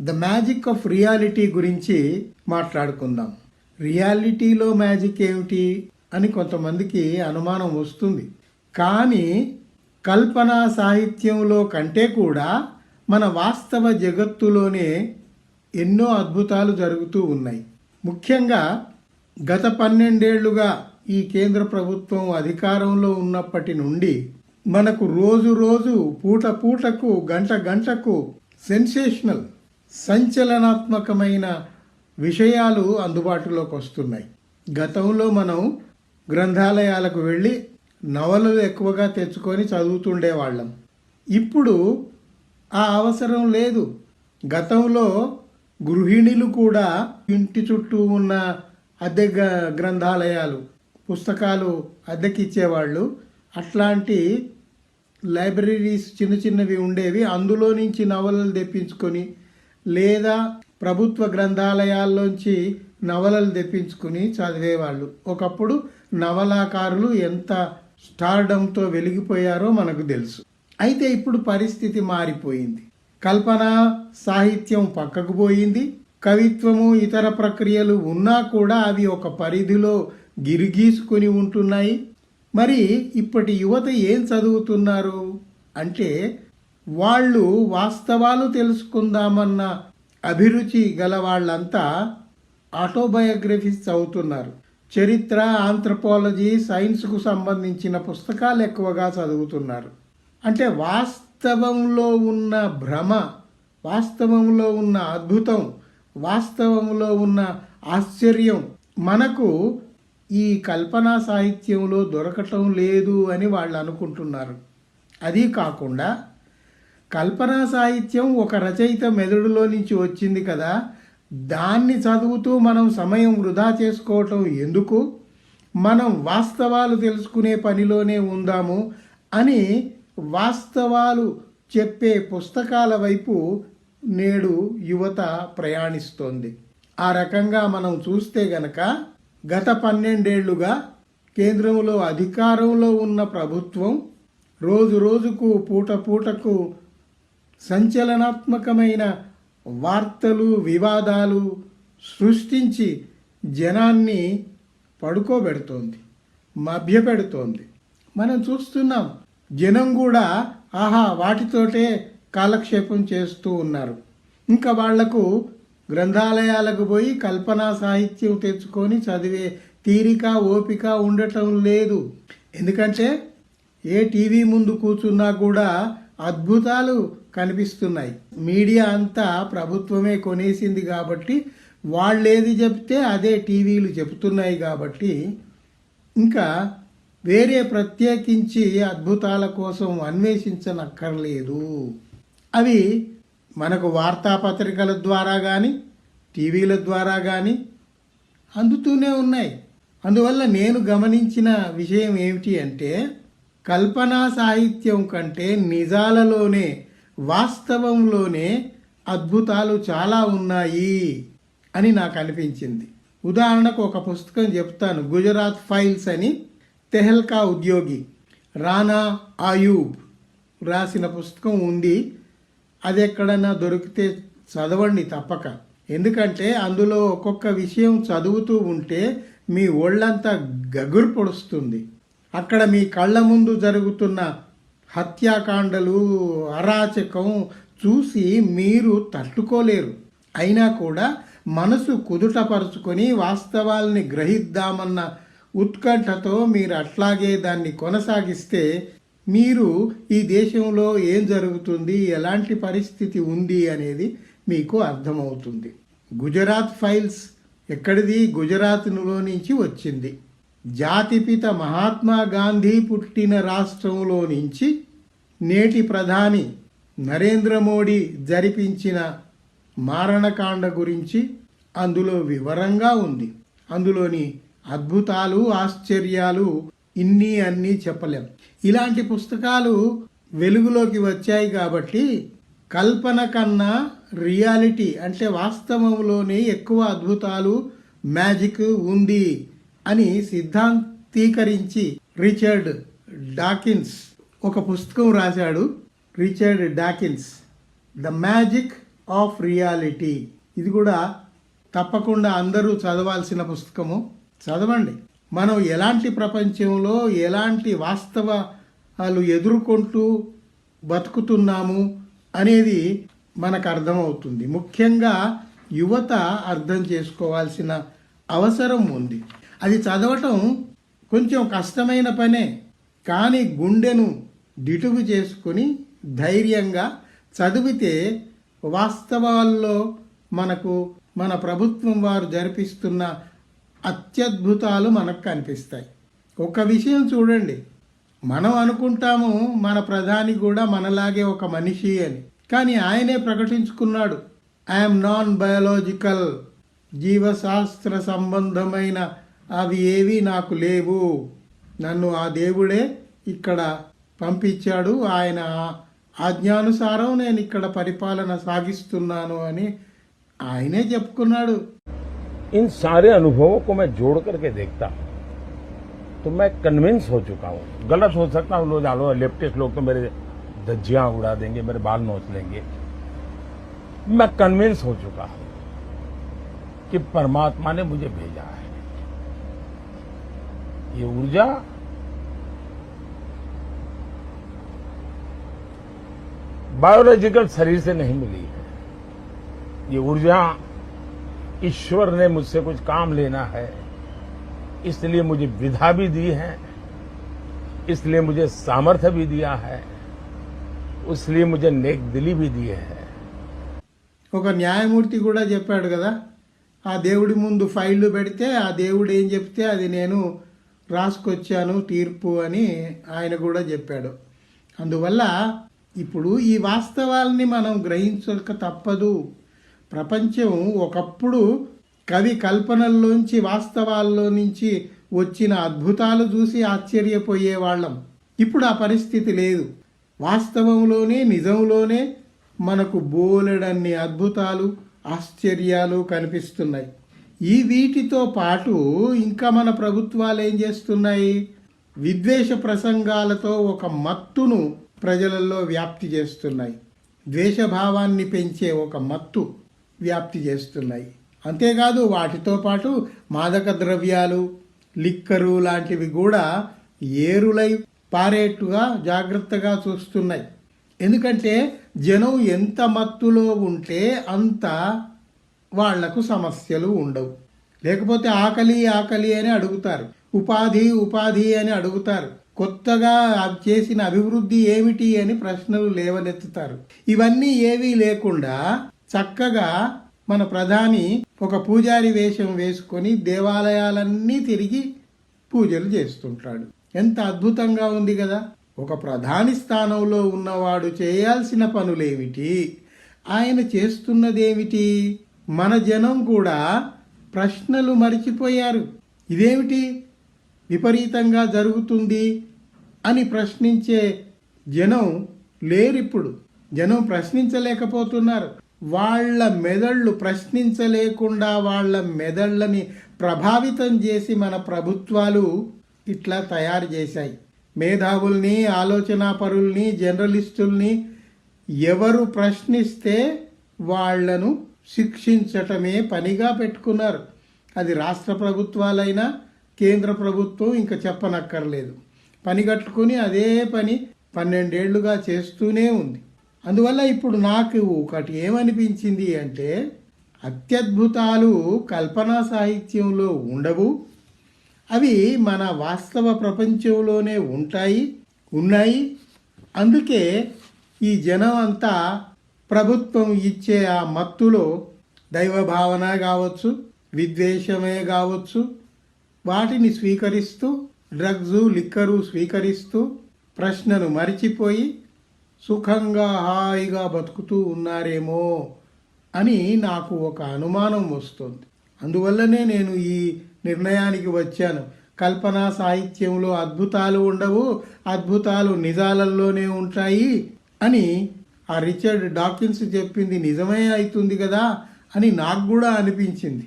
The magic of reality గురించి మాట్లాడుకుందాం. రియాలిటీలో మ్యాజిక్ ఏమిటి అని కొంతమందికి అనుమానం వస్తుంది. కానీ కల్పనా సాహిత్యంలో కంటే కూడా మన వాస్తవ జగత్తులోనే ఎన్నో అద్భుతాలు జరుగుతూ ఉన్నాయి. ముఖ్యంగా గత పన్నెండేళ్ళుగా ఈ కేంద్ర ప్రభుత్వం అధికారంలో ఉన్నప్పటి నుండి మనకు రోజు రోజు పూట పూటకు గంట గంటకు సెన్సేషనల్ సంచలనాత్మకమైన విషయాలు అందుబాటులోకి వస్తున్నాయి. గతంలో మనం గ్రంథాలయాలకు వెళ్ళి నవలలు ఎక్కువగా తెచ్చుకొని చదువుతుండేవాళ్ళం. ఇప్పుడు ఆ అవసరం లేదు. గతంలో గృహిణులు కూడా ఇంటి చుట్టూ ఉన్న అద్దె గ- గ్రంథాలయాలు పుస్తకాలు అద్దెకిచ్చేవాళ్ళు. అట్లాంటి లైబ్రరీస్ చిన్న చిన్నవి ఉండేవి. అందులో నుంచి నవలలు తెప్పించుకొని లేదా ప్రభుత్వ గ్రంథాలయాల్లోంచి నవలలు తెప్పించుకుని చదివేవాళ్ళు. ఒకప్పుడు నవలాకారులు ఎంత స్టార్డంతో వెలిగిపోయారో మనకు తెలుసు. అయితే ఇప్పుడు పరిస్థితి మారిపోయింది. కల్పన సాహిత్యం పక్కకు పోయింది. కవిత్వము ఇతర ప్రక్రియలు ఉన్నా కూడా అవి ఒక పరిధిలో గిరిగీసుకొని ఉంటున్నాయి. మరి ఇప్పటి యువత ఏం చదువుతున్నారు? అంటే వాళ్ళు వాస్తవాలు తెలుసుకుందామన్న అభిరుచి గల వాళ్ళంతా ఆటోబయోగ్రఫీస్ చదువుతున్నారు. చరిత్ర ఆంథ్రపాలజీ సైన్స్కు సంబంధించిన పుస్తకాలు ఎక్కువగా చదువుతున్నారు. అంటే వాస్తవంలో ఉన్న భ్రమ వాస్తవంలో ఉన్న అద్భుతం వాస్తవంలో ఉన్న ఆశ్చర్యం మనకు ఈ కల్పనా సాహిత్యంలో దొరకటం లేదు అని వాళ్ళు అనుకుంటున్నారు. అది కాకుండా కల్పనా సాహిత్యం ఒక రచయిత మెదడులో నుంచి వచ్చింది కదా. దాన్ని చదువుతూ మనం సమయం వృధా చేసుకోవటం ఎందుకు? మనం వాస్తవాలు తెలుసుకునే పనిలోనే ఉందాము అని వాస్తవాలు చెప్పే పుస్తకాల వైపు నేడు యువత ప్రయాణిస్తోంది. ఆ రకంగా మనం చూస్తే గనక గత పన్నెండేళ్ళుగా కేంద్రంలో అధికారంలో ఉన్న ప్రభుత్వం రోజు రోజుకు పూట పూటకు సంచలనాత్మకమైన వార్తలు వివాదాలు సృష్టించి జనాన్ని పడుకోబెడుతోంది మభ్యపెడుతోంది. మనం చూస్తున్నాం జనం కూడా ఆహా వాటితోటే కాలక్షేపం చేస్తూ ఉన్నారు. ఇంకా వాళ్ళకు గ్రంథాలయాలకు పోయి కల్పనా సాహిత్యం తెచ్చుకొని చదివే తీరిక ఓపిక ఉండటం లేదు. ఎందుకంటే ఏ టీవీ ముందు కూర్చున్నా కూడా అద్భుతాలు కనిపిస్తున్నాయి. మీడియా అంతా ప్రభుత్వమే కొనేసింది కాబట్టి వాళ్ళేది చెప్తే అదే టీవీలు చెబుతున్నాయి కాబట్టి ఇంకా వేరే ప్రత్యేకించి అద్భుతాల కోసం అన్వేషించనక్కర్లేదు. అవి మనకు వార్తాపత్రికల ద్వారా కానీ టీవీల ద్వారా కానీ అందుతూనే ఉన్నాయి. అందువల్ల నేను గమనించిన విషయం ఏమిటి అంటే కల్పనా సాహిత్యం కంటే నిజాలలోనే వాస్తవంలోనే అద్భుతాలు చాలా ఉన్నాయి అని నాకు అనిపించింది. ఉదాహరణకు ఒక పుస్తకం చెప్తాను. గుజరాత్ ఫైల్స్ అని తెహల్కా ఉద్యోగి రానా ఆయూబ్ రాసిన పుస్తకం ఉంది. అది ఎక్కడన్నా దొరికితే చదవండి తప్పక. ఎందుకంటే అందులో ఒక్కొక్క విషయం చదువుతూ ఉంటే మీ ఒళ్ళంతా గగురు పొడుస్తుంది. అక్కడ మీ కళ్ళ ముందు జరుగుతున్న హత్యాకాండలు అరాచకం చూసి మీరు తట్టుకోలేరు. అయినా కూడా మనసు కుదుటపరుచుకొని వాస్తవాల్ని గ్రహిద్దామన్న ఉత్కంఠతో మీరు అట్లాగే దాన్ని కొనసాగిస్తే మీరు ఈ దేశంలో ఏం జరుగుతుంది ఎలాంటి పరిస్థితి ఉంది అనేది మీకు అర్థమవుతుంది. గుజరాత్ ఫైల్స్ ఎక్కడిది? గుజరాత్లో నుంచి వచ్చింది. జాతిపిత మహాత్మా గాంధీ పుట్టిన రాష్ట్రంలో నుంచి నేటి ప్రధాని నరేంద్ర మోడీ జరిపించిన మారణకాండ గురించి అందులో వివరంగా ఉంది. అందులోని అద్భుతాలు ఆశ్చర్యాలు ఇన్ని అన్నీ చెప్పలేం. ఇలాంటి పుస్తకాలు వెలుగులోకి వచ్చాయి కాబట్టి కల్పన కన్నా రియాలిటీ అంటే వాస్తవంలోనే ఎక్కువ అద్భుతాలు మ్యాజిక్ ఉంది. అని సిద్ధాంతీకరించి రిచర్డ్ డాకిన్స్ ఒక పుస్తకం రాశాడు. Richard Dawkins the magic of reality ఇది కూడా తప్పకుండా అందరూ చదవాల్సిన పుస్తకము. చదవండి. మనం ఎలాంటి ప్రపంచంలో ఎలాంటి వాస్తవాలు ఎదుర్కొంటూ బతుకుతున్నాము అనేది మనకు అర్థమవుతుంది. ముఖ్యంగా యువత అర్థం చేసుకోవాల్సిన అవసరం ఉంది. అది చదవటం కొంచెం కష్టమైన పనే. కానీ గుండెను దిటువు చేసుకుని ధైర్యంగా చదివితే వాస్తవాల్లో మనకు మన ప్రభుత్వం వారు జరిపిస్తున్న అత్యద్భుతాలు మనకు కనిపిస్తాయి. ఒక విషయం చూడండి. మనం అనుకుంటాము మన ప్రధాని కూడా మనలాగే ఒక మనిషి అని. కానీ ఆయనే ప్రకటించుకున్నాడు. ఐఎమ్ నాన్ బయోలాజికల్ జీవశాస్త్ర సంబంధమైన అవి ఏవి నాకు లేవు నన్ను ఆ దేవుడే ఇక్కడ పంపించాడు ఆయన ఆజ్ఞానుసారం నేను ఇక్కడ పరిపాలన సాగిస్తున్నాను అని ఆయనే చెప్పుకున్నాడు इन सारे अनुभवों को मैं जोड़ करके देखता हूं तो मैं कन्विंस हो चुका हूं गलत हो सकता हूं लोग आलो लेफ्टिस्ट लोग तो मेरे धज्जियां उड़ा देंगे मेरे बाल नोच लेंगे मैं कन्विंस हो चुका हूं कि परमात्मा ने मुझे भेजा है ये ऊर्जा बायोलॉजिकल शरीर से नहीं मिली है ये ऊर्जा ईश्वर ने मुझसे कुछ काम लेना है इसलिए मुझे विधा भी दी है इसलिए मुझे सामर्थ्य भी दिया है इसलिए मुझे नेक दिली भी दी है ఒక న్యాయమూర్తి కూడా చెప్పాడు కదా ఆ దేవుడి ముందు ఫైళ్ళు పెడితే ఆ దేవుడు ఏం చెప్తే అది నేను రాసుకొచ్చాను తీర్పు అని ఆయన కూడా చెప్పాడు. అందువల్ల ఇప్పుడు ఈ వాస్తవాల్ని మనం గ్రహించక తప్పదు. ప్రపంచం ఒకప్పుడు కవి కల్పనల్లోంచి వాస్తవాల్లో నుంచి వచ్చిన అద్భుతాలు చూసి ఆశ్చర్యపోయేవాళ్ళం. ఇప్పుడు ఆ పరిస్థితి లేదు. వాస్తవంలోనే నిజంలోనే మనకు బోలెడన్ని అద్భుతాలు ఆశ్చర్యాలు కనిపిస్తున్నాయి. ఈ వీటితో పాటు ఇంకా మన ప్రభుత్వాలు ఏం చేస్తున్నాయి? విద్వేష ప్రసంగాలతో ఒక మత్తును ప్రజలలో వ్యాప్తి చేస్తున్నాయి. ద్వేషభావాన్ని పెంచే ఒక మత్తు వ్యాప్తి చేస్తున్నాయి. అంతేకాదు వాటితో పాటు మాదక ద్రవ్యాలు లిక్కరు లాంటివి కూడా ఏరులై పారేట్టుగా జాగ్రత్తగా చూస్తున్నాయి. ఎందుకంటే జనం ఎంత మత్తులో ఉంటే అంత వాళ్ళకు సమస్యలు ఉండవు. లేకపోతే ఆకలి ఆకలి అని అడుగుతారు. ఉపాధి ఉపాధి అని అడుగుతారు. కొత్తగా చేసిన అభివృద్ధి ఏమిటి అని ప్రశ్నలు లేవనెత్తుతారు. ఇవన్నీ ఏవీ లేకుండా చక్కగా మన ప్రధాని ఒక పూజారి వేషం వేసుకొని దేవాలయాలన్నీ తిరిగి పూజలు చేస్తుంటాడు. ఎంత అద్భుతంగా ఉంది కదా! ఒక ప్రధాని స్థానంలో ఉన్నవాడు చేయాల్సిన పనులేమిటి? ఆయన చేస్తున్నదేమిటి? మన జనం కూడా ప్రశ్నలు మరిచిపోయారు. ఇదేమిటి? విపరీతంగా జరుగుతుంది అని ప్రశ్నించే జనం లేరిప్పుడు. జనం ప్రశ్నించలేకపోతున్నారు. వాళ్ళ మెదళ్ళు ప్రశ్నించలేకుండా వాళ్ళ మెదళ్ళని ప్రభావితం చేసి మన ప్రభుత్వాలు ఇట్లా తయారు చేశాయి. మేధావుల్ని ఆలోచనాపరుల్ని జర్నలిస్టుల్ని ఎవరు ప్రశ్నిస్తే వాళ్ళను శిక్షించటమే పనిగా పెట్టుకున్నారు. అది రాష్ట్ర ప్రభుత్వాలైనా కేంద్ర ప్రభుత్వం ఇంకా చెప్పనక్కర్లేదు. పని కట్టుకుని అదే పని పన్నెండేళ్ళుగా చేస్తూనే ఉంది. అందువల్ల ఇప్పుడు నాకు ఒకటి ఏమనిపించింది అంటే అత్యద్భుతాలు కల్పనా సాహిత్యంలో ఉండవు. అవి మన వాస్తవ ప్రపంచంలోనే ఉంటాయి ఉన్నాయి. అందుకే ఈ జనం అంతా ప్రభుత్వం ఇచ్చే ఆ మత్తులో దైవభావన కావచ్చు విద్వేషమే కావచ్చు వాటిని స్వీకరిస్తూ డ్రగ్స్ లిక్కరు స్వీకరిస్తూ ప్రశ్నను మరిచిపోయి సుఖంగా హాయిగా బతుకుతూ ఉన్నారేమో అని నాకు ఒక అనుమానం వస్తుంది. అందువల్లనే నేను ఈ నిర్ణయానికి వచ్చాను. కల్పనా సాహిత్యంలో అద్భుతాలు ఉండవు అద్భుతాలు నిజాలల్లోనే ఉంటాయి అని ఆ రిచర్డ్ డాకిన్స్ చెప్పింది నిజమే అవుతుంది కదా అని నాకు కూడా అనిపించింది.